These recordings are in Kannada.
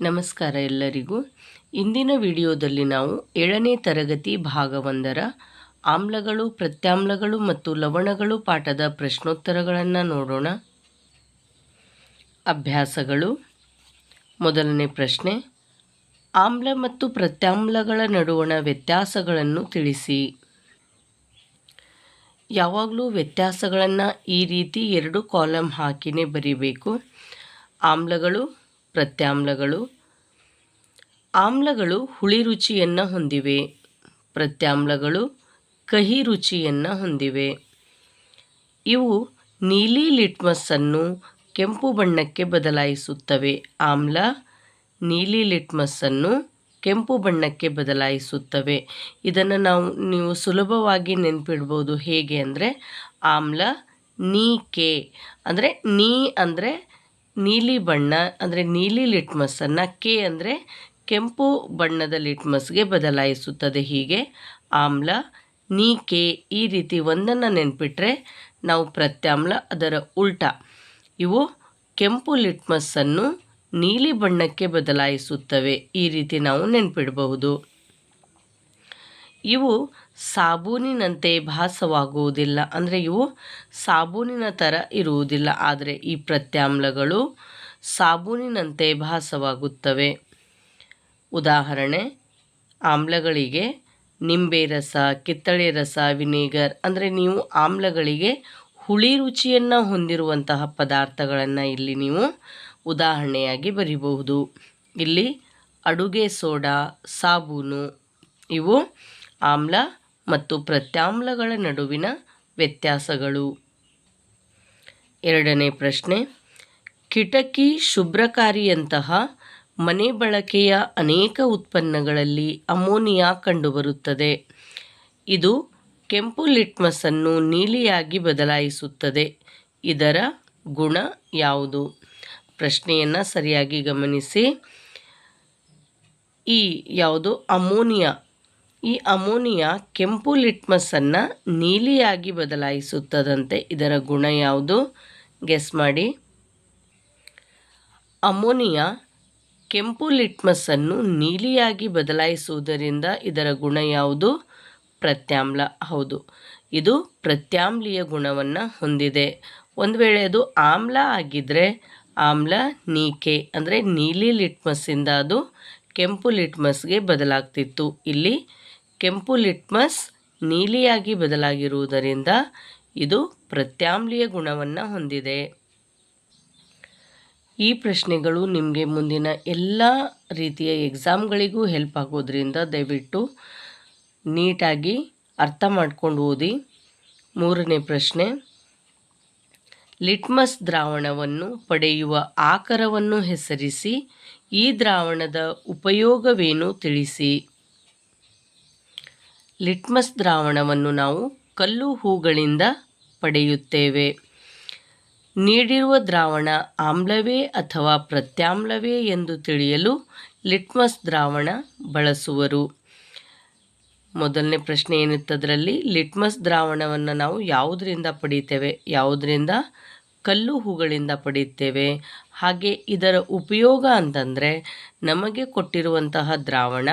ನಮಸ್ಕಾರ ಎಲ್ಲರಿಗೂ. ಇಂದಿನ ವಿಡಿಯೋದಲ್ಲಿ ನಾವು ಏಳನೇ ತರಗತಿ ಭಾಗವೊಂದರ ಆಮ್ಲಗಳು, ಪ್ರತ್ಯಾಮ್ಲಗಳು ಮತ್ತು ಲವಣಗಳು ಪಾಠದ ಪ್ರಶ್ನೋತ್ತರಗಳನ್ನು ನೋಡೋಣ. ಅಭ್ಯಾಸಗಳು. ಮೊದಲನೇ ಪ್ರಶ್ನೆ, ಆಮ್ಲ ಮತ್ತು ಪ್ರತ್ಯಾಮ್ಲಗಳ ನಡುವಣ ವ್ಯತ್ಯಾಸಗಳನ್ನು ತಿಳಿಸಿ. ಯಾವಾಗಲೂ ವ್ಯತ್ಯಾಸಗಳನ್ನು ಈ ರೀತಿ ಎರಡು ಕಾಲಮ್ ಹಾಕಿನೇ ಬರೀಬೇಕು. ಆಮ್ಲಗಳು ಪ್ರತ್ಯಾಮ್ಲಗಳು. ಆಮ್ಲಗಳು ಹುಳಿ ರುಚಿಯನ್ನು ಹೊಂದಿವೆ. ಪ್ರತ್ಯಾಮ್ಲಗಳು ಕಹಿ ರುಚಿಯನ್ನು ಹೊಂದಿವೆ. ಇವು ನೀಲಿ ಲಿಟ್ಮಸ್ಸನ್ನು ಕೆಂಪು ಬಣ್ಣಕ್ಕೆ ಬದಲಾಯಿಸುತ್ತವೆ. ಆಮ್ಲ ನೀಲಿ ಲಿಟ್ಮಸ್ಸನ್ನು ಕೆಂಪು ಬಣ್ಣಕ್ಕೆ ಬದಲಾಯಿಸುತ್ತವೆ. ಇದನ್ನು ನಾವು, ನೀವು ಸುಲಭವಾಗಿ ನೆನಪಿಡ್ಬೋದು ಹೇಗೆ ಅಂದರೆ ಆಮ್ಲ ನೀ ಕೆ ಅಂದರೆ ನೀ ಅಂದರೆ ನೀಲಿ ಬಣ್ಣ ಅಂದರೆ ನೀಲಿ ಲಿಟ್ಮಸ್ಸನ್ನು ಕೆ ಅಂದರೆ ಕೆಂಪು ಬಣ್ಣದ ಲಿಟ್ಮಸ್ಗೆ ಬದಲಾಯಿಸುತ್ತದೆ ಹೀಗೆ. ಆಮ್ಲ, ನೀ, ಕೆ ಈ ರೀತಿ ಒಂದನ್ನು ನೆನ್ಪಿಟ್ರೆ ನಾವು ಪ್ರತ್ಯಾಮ್ಲ, ಅದರ ಉಲ್ಟ. ಇವು ಕೆಂಪು ಲಿಟ್ಮಸ್ಸನ್ನು ನೀಲಿ ಬಣ್ಣಕ್ಕೆ ಬದಲಾಯಿಸುತ್ತವೆ ಈ ರೀತಿ ನಾವು ನೆನ್ಪಿಡಬಹುದು. ಇವು ಸಾಬೂನಿನಂತೆ ಭಾಸವಾಗುವುದಿಲ್ಲ. ಅಂದರೆ ಇವು ಸಾಬೂನಿನ ಥರ ಇರುವುದಿಲ್ಲ. ಆದರೆ ಈ ಪ್ರತ್ಯಾಮ್ಲಗಳು ಸಾಬೂನಿನಂತೆ ಭಾಸವಾಗುತ್ತವೆ. ಉದಾಹರಣೆ, ಆಮ್ಲಗಳಿಗೆ ನಿಂಬೆ ರಸ, ಕಿತ್ತಳೆ ರಸ, ವಿನೇಗರ್. ಅಂದರೆ ನೀವು ಆಮ್ಲಗಳಿಗೆ ಹುಳಿ ರುಚಿಯನ್ನು ಹೊಂದಿರುವಂತಹ ಪದಾರ್ಥಗಳನ್ನು ಇಲ್ಲಿ ನೀವು ಉದಾಹರಣೆಯಾಗಿ ಬರೀಬಹುದು. ಇಲ್ಲಿ ಅಡುಗೆ ಸೋಡಾ, ಸಾಬೂನು ಇವು ಆಮ್ಲ ಮತ್ತು ಪ್ರತ್ಯಾಮ್ಲಗಳ ನಡುವಿನ ವ್ಯತ್ಯಾಸಗಳು. ಎರಡನೇ ಪ್ರಶ್ನೆ, ಕಿಟಕಿ ಶುಭ್ರಕಾರಿಯಂತಹ ಮನೆ ಬಳಕೆಯ ಅನೇಕ ಉತ್ಪನ್ನಗಳಲ್ಲಿ ಅಮೋನಿಯಾ ಕಂಡುಬರುತ್ತದೆ. ಇದು ಕೆಂಪು ಲಿಟ್ಮಸನ್ನು ನೀಲಿಯಾಗಿ ಬದಲಾಯಿಸುತ್ತದೆ. ಇದರ ಗುಣ ಯಾವುದು? ಪ್ರಶ್ನೆಯನ್ನು ಸರಿಯಾಗಿ ಗಮನಿಸಿ. ಈ ಯಾವುದು? ಅಮೋನಿಯಾ. ಈ ಅಮೋನಿಯಾ ಕೆಂಪು ಲಿಟ್ಮಸ್ಸನ್ನು ನೀಲಿಯಾಗಿ ಬದಲಾಯಿಸುತ್ತದಂತೆ ಇದರ ಗುಣ ಯಾವುದು? ಗೆಸ್ ಮಾಡಿ. ಅಮೋನಿಯಾ ಕೆಂಪು ಲಿಟ್ಮಸ್ಸನ್ನು ನೀಲಿಯಾಗಿ ಬದಲಾಯಿಸುವುದರಿಂದ ಇದರ ಗುಣ ಯಾವುದು? ಪ್ರತ್ಯಾಮ್ಲ. ಹೌದು, ಇದು ಪ್ರತ್ಯಾಮ್ಲೀಯ ಗುಣವನ್ನು ಹೊಂದಿದೆ. ಒಂದು ವೇಳೆ ಅದು ಆಮ್ಲ ಆಗಿದ್ದರೆ ಆಮ್ಲ ನೀಕೆ, ಅಂದರೆ ನೀಲಿ ಲಿಟ್ಮಸ್ಸಿಂದ ಅದು ಕೆಂಪು ಲಿಟ್ಮಸ್ಗೆ ಬದಲಾಗ್ತಿತ್ತು. ಇಲ್ಲಿ ಕೆಂಪು ಲಿಟ್ಮಸ್ ನೀಲಿಯಾಗಿ ಬದಲಾಗಿರುವುದರಿಂದ ಇದು ಪ್ರತ್ಯಾಮ್ಲೀಯ ಗುಣವನ್ನು ಹೊಂದಿದೆ. ಈ ಪ್ರಶ್ನೆಗಳು ನಿಮಗೆ ಮುಂದಿನ ಎಲ್ಲ ರೀತಿಯ ಎಕ್ಸಾಮ್ಗಳಿಗೂ ಹೆಲ್ಪ್ ಆಗೋದ್ರಿಂದ ದಯವಿಟ್ಟು ನೀಟಾಗಿ ಅರ್ಥ ಮಾಡ್ಕೊಂಡು ಓದಿ. ಮೂರನೇ ಪ್ರಶ್ನೆ, ಲಿಟ್ಮಸ್ ದ್ರಾವಣವನ್ನು ಪಡೆಯುವ ಆಕರವನ್ನು ಹೆಸರಿಸಿ ಈ ದ್ರಾವಣದ ಉಪಯೋಗವೇನು ತಿಳಿಸಿ? ಲಿಟ್ಮಸ್ ದ್ರಾವಣವನ್ನು ನಾವು ಕಲ್ಲು ಹೂಗಳಿಂದ ಪಡೆಯುತ್ತೇವೆ. ನೀಡಿರುವ ದ್ರಾವಣ ಆಮ್ಲವೇ ಅಥವಾ ಪ್ರತ್ಯಾಮ್ಲವೇ ಎಂದು ತಿಳಿಯಲು ಲಿಟ್ಮಸ್ ದ್ರಾವಣ ಬಳಸುವರು. ಮೊದಲನೇ ಪ್ರಶ್ನೆ ಏನಿತ್ತದರಲ್ಲಿ? ಲಿಟ್ಮಸ್ ದ್ರಾವಣವನ್ನು ನಾವು ಯಾವುದರಿಂದ ಪಡೀತೇವೆ ಯಾವುದರಿಂದ? ಕಲ್ಲು ಹೂಗಳಿಂದ ಪಡೆಯುತ್ತೇವೆ. ಹಾಗೆ ಇದರ ಉಪಯೋಗ ಅಂತಂದರೆ ನಮಗೆ ಕೊಟ್ಟಿರುವಂತಹ ದ್ರಾವಣ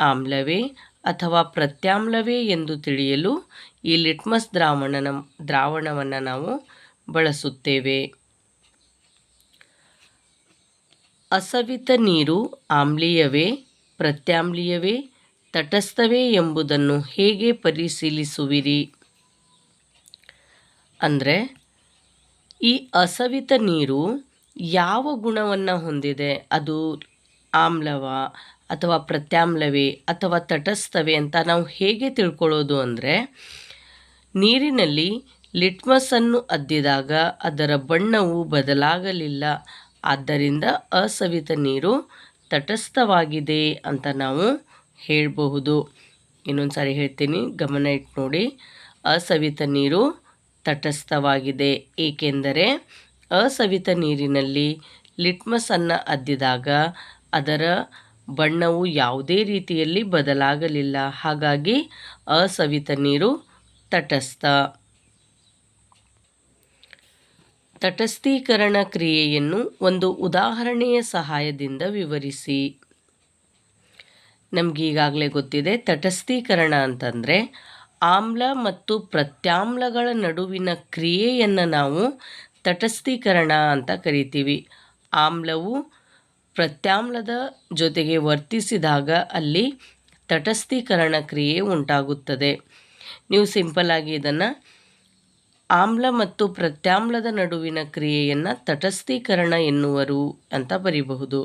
ಆಮ್ಲವೇ ಅಥವಾ ಪ್ರತ್ಯಾಮ್ಲವೇ ಎಂದು ತಿಳಿಯಲು ಈ ಲಿಟ್ಮಸ್ ದ್ರಾವಣನ ದ್ರಾವಣವನ್ನು ನಾವು ಬಳಸುತ್ತೇವೆ. ಅಸವಿತ ನೀರು ಆಮ್ಲೀಯವೇ, ಪ್ರತ್ಯಾಮ್ಲೀಯವೇ, ತಟಸ್ಥವೇ ಎಂಬುದನ್ನು ಹೇಗೆ ಪರಿಶೀಲಿಸುವಿರಿ? ಅಂದರೆ, ಈ ಅಸವಿತ ನೀರು ಯಾವ ಗುಣವನ್ನು ಹೊಂದಿದೆ? ಅದು ಆಮ್ಲವ ಅಥವಾ ಪ್ರತ್ಯಾಮ್ಲವೇ ಅಥವಾ ತಟಸ್ಥವೆ ಅಂತ ನಾವು ಹೇಗೆ ತಿಳ್ಕೊಳ್ಳೋದು ಅಂದರೆ, ನೀರಿನಲ್ಲಿ ಲಿಟ್ಮಸನ್ನು ಅದ್ದಿದಾಗ ಅದರ ಬಣ್ಣವು ಬದಲಾಗಲಿಲ್ಲ. ಆದ್ದರಿಂದ ಅಸವಿತ ನೀರು ತಟಸ್ಥವಾಗಿದೆ ಅಂತ ನಾವು ಹೇಳಬಹುದು. ಇನ್ನೊಂದು ಸಾರಿ ಹೇಳ್ತೀನಿ, ಗಮನ ಇಟ್ಟು ನೋಡಿ. ಅಸವಿತ ನೀರು ತಟಸ್ಥವಾಗಿದೆ. ಏಕೆಂದರೆ, ಅಸವಿತ ನೀರಿನಲ್ಲಿ ಲಿಟ್ಮಸನ್ನು ಅದ್ದಿದಾಗ ಅದರ ಬಣ್ಣವು ಯಾವುದೇ ರೀತಿಯಲ್ಲಿ ಬದಲಾಗಲಿಲ್ಲ. ಹಾಗಾಗಿ ಅಸವಿತ ನೀರು ತಟಸ್ಥ. ತಟಸ್ಥೀಕರಣ ಕ್ರಿಯೆಯನ್ನು ಒಂದು ಉದಾಹರಣೆಯ ಸಹಾಯದಿಂದ ವಿವರಿಸಿ. ನಮಗೀಗಾಗಲೇ ಗೊತ್ತಿದೆ, ತಟಸ್ಥೀಕರಣ ಅಂತಂದರೆ ಆಮ್ಲ ಮತ್ತು ಪ್ರತ್ಯಾಮ್ಲಗಳ ನಡುವಿನ ಕ್ರಿಯೆಯನ್ನು ನಾವು ತಟಸ್ಥೀಕರಣ ಅಂತ ಕರಿತೀವಿ. ಆಮ್ಲವು ಪ್ರತ್ಯಾಮ್ಲದ ಜೊತೆಗೆ ವರ್ತಿಸಿದಾಗ ಅಲ್ಲಿ ತಟಸ್ಥೀಕರಣ ಕ್ರಿಯೆ ಉಂಟಾಗುತ್ತದೆ. ನೀವು ಸಿಂಪಲ್ಲಾಗಿ ಇದನ್ನು ಆಮ್ಲ ಮತ್ತು ಪ್ರತ್ಯಾಮ್ಲದ ನಡುವಿನ ಕ್ರಿಯೆಯನ್ನು ತಟಸ್ಥೀಕರಣ ಎನ್ನುವರು ಅಂತ ಬರೀಬಹುದು.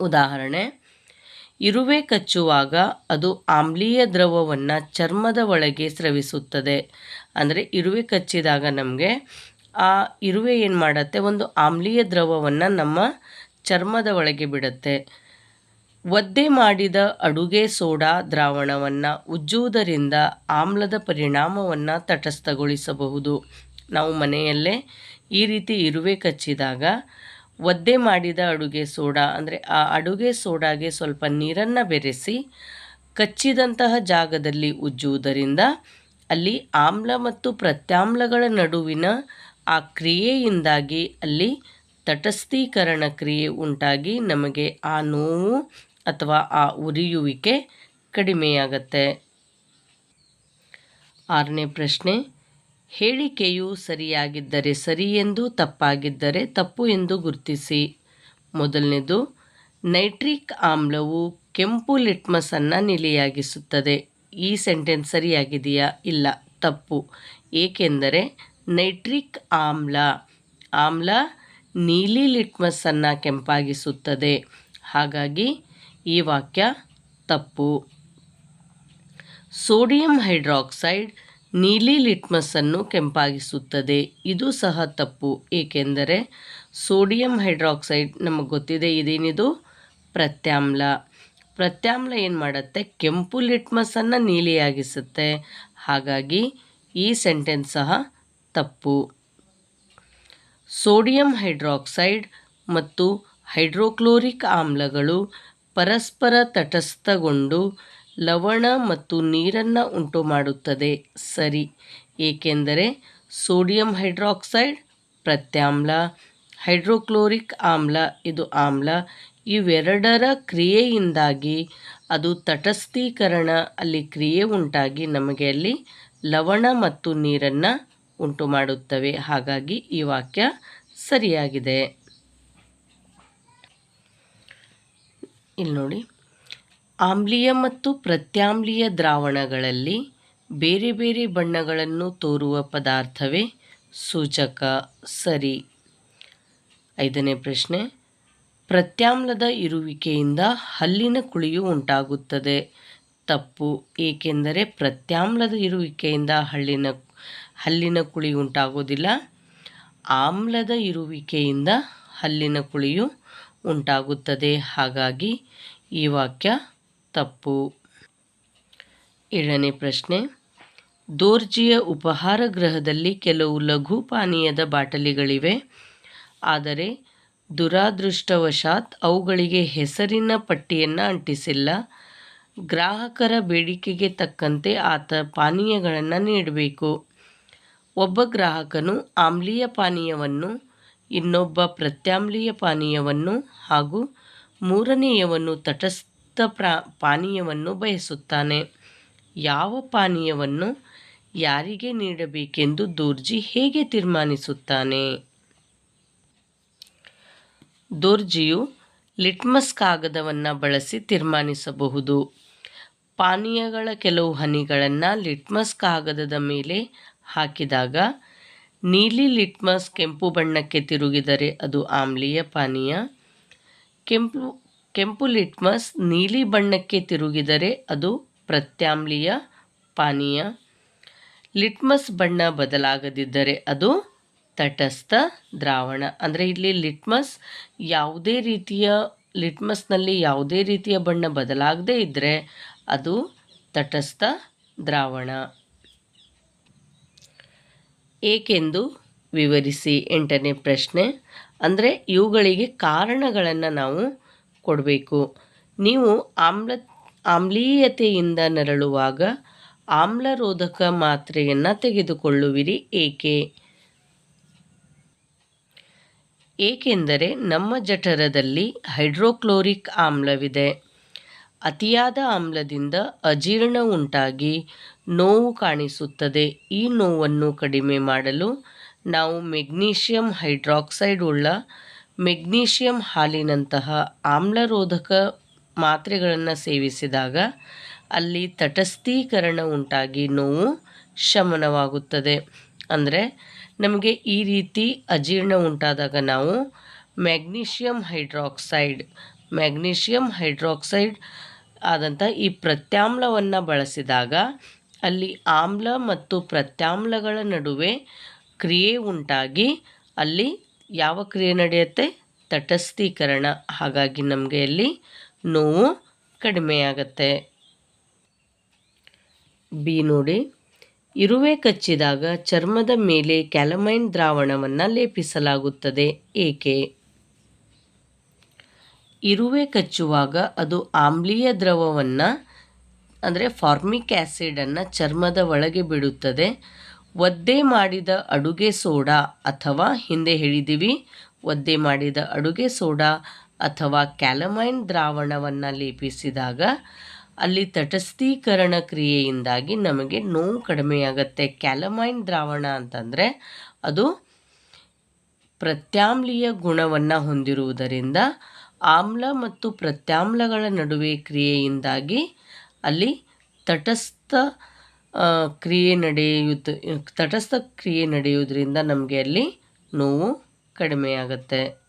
ಉದಾಹರಣೆ, ಇರುವೆ ಕಚ್ಚುವಾಗ ಅದು ಆಮ್ಲೀಯ ದ್ರವವನ್ನು ಚರ್ಮದ ಒಳಗೆ ಸ್ರವಿಸುತ್ತದೆ. ಅಂದರೆ ಇರುವೆ ಕಚ್ಚಿದಾಗ ನಮಗೆ ಆ ಇರುವೆ ಏನು ಮಾಡುತ್ತೆ? ಒಂದು ಆಮ್ಲೀಯ ದ್ರವವನ್ನು ನಮ್ಮ ಚರ್ಮದ ಒಳಗೆ ಬಿಡುತ್ತೆ. ಒದ್ದೆ ಮಾಡಿದ ಅಡುಗೆ ಸೋಡಾ ದ್ರಾವಣವನ್ನು ಉಜ್ಜುವುದರಿಂದ ಆಮ್ಲದ ಪರಿಣಾಮವನ್ನು ತಟಸ್ಥಗೊಳಿಸಬಹುದು. ನಾವು ಮನೆಯಲ್ಲೇ ಈ ರೀತಿ ಇರುವೆ ಕಚ್ಚಿದಾಗ ಒದ್ದೆ ಮಾಡಿದ ಅಡುಗೆ ಸೋಡಾ ಅಂದರೆ ಆ ಅಡುಗೆ ಸೋಡಾಗೆ ಸ್ವಲ್ಪ ನೀರನ್ನು ಬೆರೆಸಿ ಕಚ್ಚಿದಂತಹ ಜಾಗದಲ್ಲಿ ಉಜ್ಜುವುದರಿಂದ ಅಲ್ಲಿ ಆಮ್ಲ ಮತ್ತು ಪ್ರತ್ಯಾಮ್ಲಗಳ ನಡುವಿನ ಆ ಕ್ರಿಯೆಯಿಂದಾಗಿ ಅಲ್ಲಿ ತಟಸ್ಥೀಕರಣ ಕ್ರಿಯೆ ಉಂಟಾಗಿ ನಮಗೆ ಆ ನೋವು ಅಥವಾ ಆ ಉರಿಯುವಿಕೆ ಕಡಿಮೆಯಾಗತ್ತೆ. ಆರನೇ ಪ್ರಶ್ನೆ, ಹೇಳಿಕೆಯು ಸರಿಯಾಗಿದ್ದರೆ ಸರಿ ಎಂದು ತಪ್ಪಾಗಿದ್ದರೆ ತಪ್ಪು ಎಂದು ಗುರುತಿಸಿ. ಮೊದಲನೇದು, ನೈಟ್ರಿಕ್ ಆಮ್ಲವು ಕೆಂಪು ಲಿಟ್ಮಸನ್ನು ನಿಲೆಯಾಗಿಸುತ್ತದೆ. ಈ ಸೆಂಟೆನ್ಸ್ ಸರಿಯಾಗಿದೆಯಾ? ಇಲ್ಲ, ತಪ್ಪು. ಏಕೆಂದರೆ ನೈಟ್ರಿಕ್ ಆಮ್ಲ ಆಮ್ಲ ನೀಲಿ ಲಿಟ್ಮಸ್ಸನ್ನು ಕೆಂಪಾಗಿಸುತ್ತದೆ. ಹಾಗಾಗಿ ಈ ವಾಕ್ಯ ತಪ್ಪು. ಸೋಡಿಯಂ ಹೈಡ್ರಾಕ್ಸೈಡ್ ನೀಲಿ ಲಿಟ್ಮಸ್ಸನ್ನು ಕೆಂಪಾಗಿಸುತ್ತದೆ. ಇದು ಸಹ ತಪ್ಪು. ಏಕೆಂದರೆ ಸೋಡಿಯಂ ಹೈಡ್ರಾಕ್ಸೈಡ್ ನಮಗೆ ಗೊತ್ತಿದೆ ಇದೇನಿದು? ಪ್ರತ್ಯಾಮ್ಲ. ಪ್ರತ್ಯಾಮ್ಲ ಏನು ಮಾಡುತ್ತೆ? ಕೆಂಪು ಲಿಟ್ಮಸ್ಸನ್ನು ನೀಲಿಯಾಗಿಸುತ್ತೆ. ಹಾಗಾಗಿ ಈ ಸೆಂಟೆನ್ಸ್ ಸಹ ತಪ್ಪು. ಸೋಡಿಯಂ ಹೈಡ್ರಾಕ್ಸೈಡ್ ಮತ್ತು ಹೈಡ್ರೋಕ್ಲೋರಿಕ್ ಆಮ್ಲಗಳು ಪರಸ್ಪರ ತಟಸ್ಥಗೊಂಡು ಲವಣ ಮತ್ತು ನೀರನ್ನು ಉಂಟು ಮಾಡುತ್ತದೆ ಸರಿ. ಏಕೆಂದರೆ ಸೋಡಿಯಂ ಹೈಡ್ರಾಕ್ಸೈಡ್ ಪ್ರತ್ಯಾಮ್ಲ, ಹೈಡ್ರೋಕ್ಲೋರಿಕ್ ಆಮ್ಲ, ಇದು ಆಮ್ಲ, ಇವೆರಡರ ಕ್ರಿಯೆಯಿಂದಾಗಿ ಅದು ತಟಸ್ಥೀಕರಣ ಅಲ್ಲಿ ಕ್ರಿಯೆ ಉಂಟಾಗಿ ನಮಗೆ ಅಲ್ಲಿ ಲವಣ ಮತ್ತು ನೀರನ್ನು ಉಂಟು ಮಾಡುತ್ತವೆ. ಹಾಗಾಗಿ ಈ ವಾಕ್ಯ ಸರಿಯಾಗಿದೆ. ಇಲ್ಲಿ ನೋಡಿ. ಆಮ್ಲೀಯ ಮತ್ತು ಪ್ರತ್ಯಾಮ್ಲೀಯ ದ್ರಾವಣಗಳಲ್ಲಿ ಬೇರೆ ಬೇರೆ ಬಣ್ಣಗಳನ್ನು ತೋರುವ ಪದಾರ್ಥವೇ ಸೂಚಕ, ಸರಿ. ಐದನೇ ಪ್ರಶ್ನೆ. ಪ್ರತ್ಯಾಮ್ಲದ ಇರುವಿಕೆಯಿಂದ ಹಲ್ಲಿನ ಕುಳಿಯು ಉಂಟಾಗುತ್ತದೆ. ತಪ್ಪು, ಏಕೆಂದರೆ ಪ್ರತ್ಯಾಮ್ಲದ ಇರುವಿಕೆಯಿಂದ ಹಳ್ಳಿನ ಹಲ್ಲಿನ ಕುಳಿ ಉಂಟಾಗೋದಿಲ್ಲ ಆಮ್ಲದ ಇರುವಿಕೆಯಿಂದ ಹಲ್ಲಿನ ಕುಳಿಯು ಉಂಟಾಗುತ್ತದೆ. ಹಾಗಾಗಿ ಈ ವಾಕ್ಯ ತಪ್ಪು. ಏಳನೇ ಪ್ರಶ್ನೆ. ದೋರ್ಜಿಯ ಉಪಹಾರ ಗೃಹದಲ್ಲಿ ಕೆಲವು ಲಘು ಪಾನೀಯದ ಬಾಟಲಿಗಳಿವೆ. ಆದರೆ ದುರಾದೃಷ್ಟವಶಾತ್ ಅವುಗಳಿಗೆ ಹೆಸರಿನ ಪಟ್ಟಿಯನ್ನು ಅಂಟಿಸಿಲ್ಲ. ಗ್ರಾಹಕರ ಬೇಡಿಕೆಗೆ ತಕ್ಕಂತೆ ಆತ ಪಾನೀಯಗಳನ್ನು ನೀಡಬೇಕು. ಒಬ್ಬ ಗ್ರಾಹಕನು ಆಮ್ಲೀಯ ಪಾನೀಯವನ್ನು, ಇನ್ನೊಬ್ಬ ಪ್ರತ್ಯಾಮ್ಲೀಯ ಪಾನೀಯವನ್ನು ಹಾಗೂ ಮೂರನೆಯವನು ತಟಸ್ಥ ಪ್ರಾ, ಪಾನೀಯವನ್ನು ಬಯಸುತ್ತಾನೆ. ಯಾವ ಪಾನೀಯವನ್ನು ಯಾರಿಗೆ ನೀಡಬೇಕೆಂದು ದೋರ್ಜಿ ಹೇಗೆ ತೀರ್ಮಾನಿಸುತ್ತಾನೆ? ದೋರ್ಜಿಯು ಲಿಟ್ಮಸ್ ಕಾಗದವನ್ನು ಬಳಸಿ ತೀರ್ಮಾನಿಸಬಹುದು. ಪಾನೀಯಗಳ ಕೆಲವು ಹನಿಗಳನ್ನು ಲಿಟ್ಮಸ್ ಕಾಗದದ ಮೇಲೆ ಹಾಕಿದಾಗ ನೀಲಿ ಲಿಟ್ಮಸ್ ಕೆಂಪು ಬಣ್ಣಕ್ಕೆ ತಿರುಗಿದರೆ ಅದು ಆಮ್ಲೀಯ ಪಾನೀಯ. ಕೆಂಪು ಕೆಂಪು ಲಿಟ್ಮಸ್ ನೀಲಿ ಬಣ್ಣಕ್ಕೆ ತಿರುಗಿದರೆ ಅದು ಪ್ರತ್ಯಾಮ್ಲೀಯ ಪಾನೀಯ. ಲಿಟ್ಮಸ್ ಬಣ್ಣ ಬದಲಾಗದಿದ್ದರೆ ಅದು ತಟಸ್ಥ ದ್ರಾವಣ. ಅಂದರೆ ಇಲ್ಲಿ ಲಿಟ್ಮಸ್ ಯಾವುದೇ ರೀತಿಯ, ಲಿಟ್ಮಸ್ನಲ್ಲಿ ಯಾವುದೇ ರೀತಿಯ ಬಣ್ಣ ಬದಲಾಗದೇ ಇದ್ದರೆ ಅದು ತಟಸ್ಥ ದ್ರಾವಣ. ಏಕೆಂದು ವಿವರಿಸಿ ಎಂಟನೇ ಪ್ರಶ್ನೆ. ಅಂದರೆ ಇವುಗಳಿಗೆ ಕಾರಣಗಳನ್ನು ನಾವು ಕೊಡಬೇಕು. ನೀವು ಆಮ್ಲ, ಆಮ್ಲೀಯತೆಯಿಂದ ನರಳುವಾಗ ಆಮ್ಲರೋಧಕ ಮಾತ್ರೆಯನ್ನು ತೆಗೆದುಕೊಳ್ಳುವಿರಿ ಏಕೆ? ಏಕೆಂದರೆ ನಮ್ಮ ಜಠರದಲ್ಲಿ ಹೈಡ್ರೋಕ್ಲೋರಿಕ್ ಆಮ್ಲವಿದೆ. ಅತಿಯಾದ ಆಮ್ಲದಿಂದ ಅಜೀರ್ಣ ಉಂಟಾಗಿ ನೋವು ಕಾಣಿಸುತ್ತದೆ. ಈ ನೋವನ್ನು ಕಡಿಮೆ ಮಾಡಲು ನಾವು ಮೆಗ್ನೀಷಿಯಂ ಹೈಡ್ರಾಕ್ಸೈಡ್ ಉಳ್ಳ ಮೆಗ್ನೀಷಿಯಂ ಹಾಲಿನಂತಹ ಆಮ್ಲರೋಧಕ ಮಾತ್ರೆಗಳನ್ನು ಸೇವಿಸಿದಾಗ ಅಲ್ಲಿ ತಟಸ್ಥೀಕರಣ ಉಂಟಾಗಿ ನೋವು ಶಮನವಾಗುತ್ತದೆ. ಅಂದರೆ ನಮಗೆ ಈ ರೀತಿ ಅಜೀರ್ಣ ಉಂಟಾದಾಗ ನಾವು ಮ್ಯಾಗ್ನೀಷಿಯಂ ಹೈಡ್ರಾಕ್ಸೈಡ್ ಮ್ಯಾಗ್ನೀಷಿಯಂ ಹೈಡ್ರಾಕ್ಸೈಡ್ ಆದಂಥ ಈ ಪ್ರತ್ಯಾಮ್ಲವನ್ನು ಬಳಸಿದಾಗ ಅಲ್ಲಿ ಆಮ್ಲ ಮತ್ತು ಪ್ರತ್ಯಾಮ್ಲಗಳ ನಡುವೆ ಕ್ರಿಯೆ ಉಂಟಾಗಿ ಅಲ್ಲಿ ಯಾವ ಕ್ರಿಯೆ ನಡೆಯುತ್ತೆ? ತಟಸ್ಥೀಕರಣ. ಹಾಗಾಗಿ ನಮಗೆ ಅಲ್ಲಿ ನೋವು ಕಡಿಮೆಯಾಗತ್ತೆ. ಬಿ ನೋಡಿ. ಇರುವೆ ಕಚ್ಚಿದಾಗ ಚರ್ಮದ ಮೇಲೆ ಕ್ಯಾಲಮೈನ್ ದ್ರಾವಣವನ್ನು ಲೇಪಿಸಲಾಗುತ್ತದೆ. ಏಕೆ? ಇರುವೆ ಕಚ್ಚುವಾಗ ಅದು ಆಮ್ಲೀಯ ದ್ರವವನ್ನು, ಅಂದರೆ ಫಾರ್ಮಿಕ್ ಆ್ಯಸಿಡನ್ನು ಚರ್ಮದ ಒಳಗೆ ಬಿಡುತ್ತದೆ. ಒದ್ದೆ ಮಾಡಿದ ಅಡುಗೆ ಸೋಡಾ ಅಥವಾ ಹಿಂದೆ ಹೇಳಿದ್ದೀವಿ ಒದ್ದೆ ಮಾಡಿದ ಅಡುಗೆ ಸೋಡಾ ಅಥವಾ ಕ್ಯಾಲಮೈನ್ ದ್ರಾವಣವನ್ನು ಲೇಪಿಸಿದಾಗ ಅಲ್ಲಿ ತಟಸ್ಥೀಕರಣ ಕ್ರಿಯೆಯಿಂದಾಗಿ ನಮಗೆ ನೋವು ಕಡಿಮೆಯಾಗತ್ತೆ. ಕ್ಯಾಲಮೈನ್ ದ್ರಾವಣ ಅಂತಂದರೆ ಅದು ಪ್ರತ್ಯಾಮ್ಲೀಯ ಗುಣವನ್ನು ಹೊಂದಿರುವುದರಿಂದ ಆಮ್ಲ ಮತ್ತು ಪ್ರತ್ಯಾಮ್ಲಗಳ ನಡುವೆ ಕ್ರಿಯೆಯಿಂದಾಗಿ ಅಲ್ಲಿ ತಟಸ್ಥ ಕ್ರಿಯೆ ನಡೆಯುತ್ತೆ ತಟಸ್ಥ ಕ್ರಿಯೆ ನಡೆಯುವುದರಿಂದ ನಮಗೆ ಅಲ್ಲಿ ನೋವು ಕಡಿಮೆಯಾಗತ್ತೆ.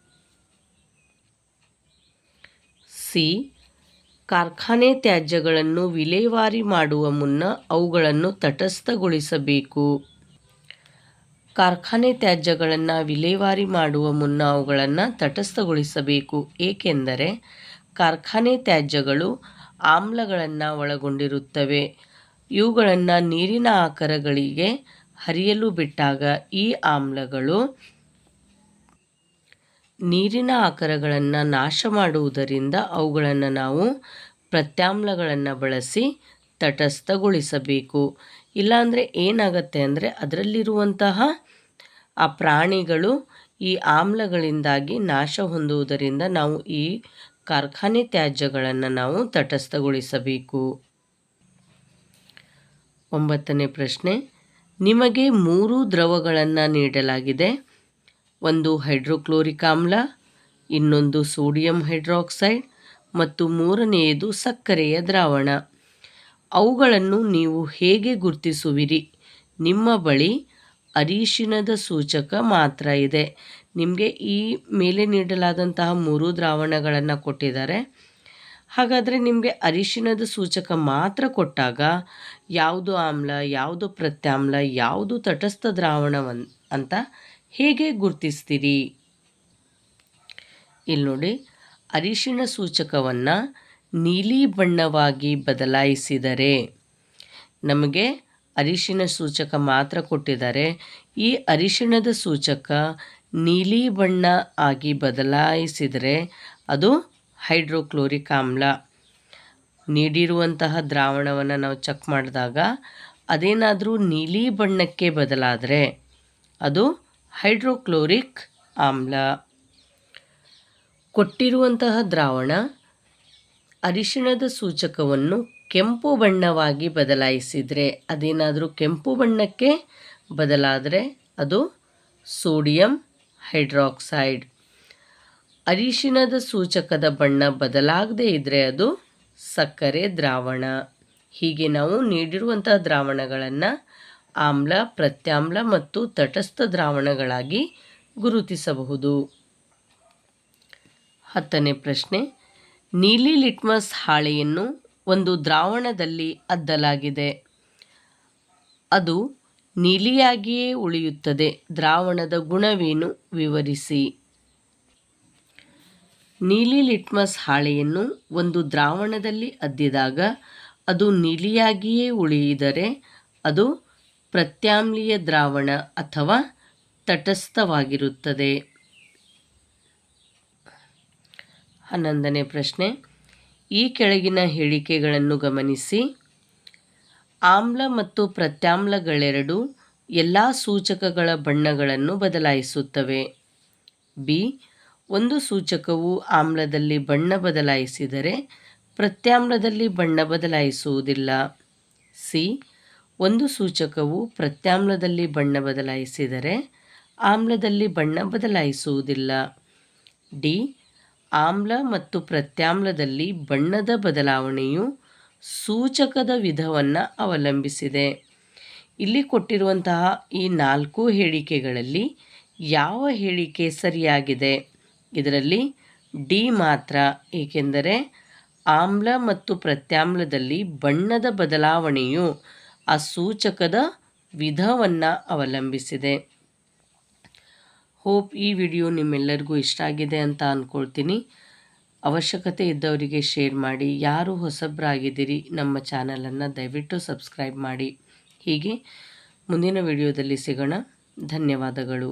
ಸಿ, ಕಾರ್ಖಾನೆ ತ್ಯಾಜ್ಯಗಳನ್ನು ವಿಲೇವಾರಿ ಮಾಡುವ ಮುನ್ನ ಅವುಗಳನ್ನು ತಟಸ್ಥಗೊಳಿಸಬೇಕು. ಕಾರ್ಖಾನೆ ತ್ಯಾಜ್ಯಗಳನ್ನು ವಿಲೇವಾರಿ ಮಾಡುವ ಮುನ್ನ ಅವುಗಳನ್ನು ತಟಸ್ಥಗೊಳಿಸಬೇಕು. ಏಕೆಂದರೆ ಕಾರ್ಖಾನೆ ತ್ಯಾಜ್ಯಗಳು ಆಮ್ಲಗಳನ್ನು ಒಳಗೊಂಡಿರುತ್ತವೆ. ಇವುಗಳನ್ನು ನೀರಿನ ಆಕರಗಳಿಗೆ ಹರಿಯಲು ಬಿಟ್ಟಾಗ ಈ ಆಮ್ಲಗಳು ನೀರಿನ ಆಕರಗಳನ್ನು ನಾಶ ಮಾಡುವುದರಿಂದ ಅವುಗಳನ್ನು ನಾವು ಪ್ರತ್ಯಾಮ್ಲಗಳನ್ನು ಬಳಸಿ ತಟಸ್ಥಗೊಳಿಸಬೇಕು. ಇಲ್ಲಾಂದರೆ ಏನಾಗುತ್ತೆ ಅಂದರೆ ಅದರಲ್ಲಿರುವಂತಹ ಆ ಪ್ರಾಣಿಗಳು ಈ ಆಮ್ಲಗಳಿಂದಾಗಿ ನಾಶ ಹೊಂದುವುದರಿಂದ ನಾವು ಈ ಕಾರ್ಖಾನೆ ತ್ಯಾಜ್ಯಗಳನ್ನು ನಾವು ತಟಸ್ಥಗೊಳಿಸಬೇಕು. ಒಂಬತ್ತನೇ ಪ್ರಶ್ನೆ. ನಿಮಗೆ ಮೂರು ದ್ರವಗಳನ್ನು ನೀಡಲಾಗಿದೆ. ಒಂದು ಹೈಡ್ರೋಕ್ಲೋರಿಕ್ ಆಮ್ಲ, ಇನ್ನೊಂದು ಸೋಡಿಯಂ ಹೈಡ್ರಾಕ್ಸೈಡ್ ಮತ್ತು ಮೂರನೆಯದು ಸಕ್ಕರೆಯ ದ್ರಾವಣ. ಅವುಗಳನ್ನು ನೀವು ಹೇಗೆ ಗುರುತಿಸುವಿರಿ? ನಿಮ್ಮ ಬಳಿ ಅರಿಶಿನದ ಸೂಚಕ ಮಾತ್ರ ಇದೆ. ನಿಮಗೆ ಈ ಮೇಲೆ ನೀಡಲಾದಂತಹ ಮೂರು ದ್ರಾವಣಗಳನ್ನು ಕೊಟ್ಟಿದ್ದಾರೆ. ಹಾಗಾದರೆ ನಿಮಗೆ ಅರಿಶಿನದ ಸೂಚಕ ಮಾತ್ರ ಕೊಟ್ಟಾಗ ಯಾವುದು ಆಮ್ಲ, ಯಾವುದು ಪ್ರತ್ಯಾಮ್ಲ, ಯಾವುದು ತಟಸ್ಥ ದ್ರಾವಣವನ್ ಅಂತ ಹೇಗೆ ಗುರುತಿಸ್ತೀರಿ? ಇಲ್ಲಿ ನೋಡಿ ಅರಿಶಿನ ಸೂಚಕವನ್ನು ನೀಲಿ ಬಣ್ಣವಾಗಿ ಬದಲಾಯಿಸಿದರೆ. ನಮಗೆ ಅರಿಶಿನ ಸೂಚಕ ಮಾತ್ರ ಕೊಟ್ಟಿದ್ದಾರೆ. ಈ ಅರಿಶಿಣದ ಸೂಚಕ ನೀಲಿ ಬಣ್ಣ ಆಗಿ ಬದಲಾಯಿಸಿದರೆ ಅದು ಹೈಡ್ರೋಕ್ಲೋರಿಕ್ ಆಮ್ಲ. ನೀಡಿರುವಂತಹ ದ್ರಾವಣವನ್ನು ನಾವು ಚೆಕ್ ಮಾಡಿದಾಗ ಅದೇನಾದರೂ ನೀಲಿ ಬಣ್ಣಕ್ಕೆ ಬದಲಾದರೆ ಅದು ಹೈಡ್ರೋಕ್ಲೋರಿಕ್ ಆಮ್ಲ. ಕೊಟ್ಟಿರುವಂತಹ ದ್ರಾವಣ ಅರಿಶಿಣದ ಸೂಚಕವನ್ನು ಕೆಂಪು ಬಣ್ಣವಾಗಿ ಬದಲಾಯಿಸಿದರೆ ಅದೇನಾದರೂ ಕೆಂಪು ಬಣ್ಣಕ್ಕೆ ಬದಲಾದರೆ ಅದು ಸೋಡಿಯಂ ಹೈಡ್ರಾಕ್ಸೈಡ್. ಅರಿಶಿಣದ ಸೂಚಕದ ಬಣ್ಣ ಬದಲಾಗದೇ ಇದ್ದರೆ ಅದು ಸಕ್ಕರೆ ದ್ರಾವಣ. ಹೀಗೆ ನಾವು ನೀಡಿರುವಂತಹ ದ್ರಾವಣಗಳನ್ನು ಆಮ್ಲ, ಪ್ರತ್ಯಾಮ್ಲ ಮತ್ತು ತಟಸ್ಥ ದ್ರಾವಣಗಳಾಗಿ ಗುರುತಿಸಬಹುದು. ಹತ್ತನೇ ಪ್ರಶ್ನೆ ನೀಲಿ ಲಿಟ್ಮಸ್ ಹಾಳೆಯನ್ನು ಒಂದು ದ್ರಾವಣದಲ್ಲಿ ಅದ್ದಲಾಗಿದೆ. ಅದು ನೀಲಿಯಾಗಿಯೇ ಉಳಿಯುತ್ತದೆ. ದ್ರಾವಣದ ಗುಣವೇನು ವಿವರಿಸಿ. ನೀಲಿ ಲಿಟ್ಮಸ್ ಹಾಳೆಯನ್ನು ಒಂದು ದ್ರಾವಣದಲ್ಲಿ ಅದ್ದಿದಾಗ ಅದು ನೀಲಿಯಾಗಿಯೇ ಉಳಿಯಿದರೆ ಅದು ಪ್ರತ್ಯಾಮ್ಲೀಯ ದ್ರಾವಣ ಅಥವಾ ತಟಸ್ಥವಾಗಿರುತ್ತದೆ. ಹನ್ನೊಂದನೇ ಪ್ರಶ್ನೆ. ಈ ಕೆಳಗಿನ ಹೇಳಿಕೆಗಳನ್ನು ಗಮನಿಸಿ. ಆಮ್ಲ ಮತ್ತು ಪ್ರತ್ಯಾಮ್ಲಗಳೆರಡು ಎಲ್ಲ ಸೂಚಕಗಳ ಬಣ್ಣಗಳನ್ನು ಬದಲಾಯಿಸುತ್ತವೆ. ಬಿ. ಒಂದು ಸೂಚಕವು ಆಮ್ಲದಲ್ಲಿ ಬಣ್ಣ ಬದಲಾಯಿಸಿದರೆ ಪ್ರತ್ಯಾಮ್ಲದಲ್ಲಿ ಬಣ್ಣ ಬದಲಾಯಿಸುವುದಿಲ್ಲ. ಸಿ. ಒಂದು ಸೂಚಕವು ಪ್ರತ್ಯಾಮ್ಲದಲ್ಲಿ ಬಣ್ಣ ಬದಲಾಯಿಸಿದರೆ ಆಮ್ಲದಲ್ಲಿ ಬಣ್ಣ ಬದಲಾಯಿಸುವುದಿಲ್ಲ. ಡಿ. ಆಮ್ಲ ಮತ್ತು ಪ್ರತ್ಯಾಮ್ಲದಲ್ಲಿ ಬಣ್ಣದ ಬದಲಾವಣೆಯು ಸೂಚಕದ ವಿಧವನ್ನು ಅವಲಂಬಿಸಿದೆ. ಇಲ್ಲಿ ಕೊಟ್ಟಿರುವಂತಹ ಈ ನಾಲ್ಕು ಹೇಳಿಕೆಗಳಲ್ಲಿ ಯಾವ ಹೇಳಿಕೆ ಸರಿಯಾಗಿದೆ? ಇದರಲ್ಲಿ ಡಿ ಮಾತ್ರ, ಏಕೆಂದರೆ ಆಮ್ಲ ಮತ್ತು ಪ್ರತ್ಯಾಮ್ಲದಲ್ಲಿ ಬಣ್ಣದ ಬದಲಾವಣೆಯು ಆ ಸೂಚಕದ ವಿಧವನ್ನು ಅವಲಂಬಿಸಿದೆ. ಹೋಪ್ ಈ ವಿಡಿಯೋ ನಿಮ್ಮೆಲ್ಲರಿಗೂ ಇಷ್ಟ ಆಗಿದೆ ಅಂತ ಅಂದ್ಕೊಳ್ತೀನಿ ಅವಶ್ಯಕತೆ ಇದ್ದವರಿಗೆ ಶೇರ್ ಮಾಡಿ, ಯಾರು ಹೊಸಬ್ರಾಗಿದ್ದೀರಿ ನಮ್ಮ ಚಾನಲನ್ನು ದಯವಿಟ್ಟು ಸಬ್ಸ್ಕ್ರೈಬ್ ಮಾಡಿ. ಹೀಗೆ ಮುಂದಿನ ವಿಡಿಯೋದಲ್ಲಿ ಸಿಗೋಣ. ಧನ್ಯವಾದಗಳು.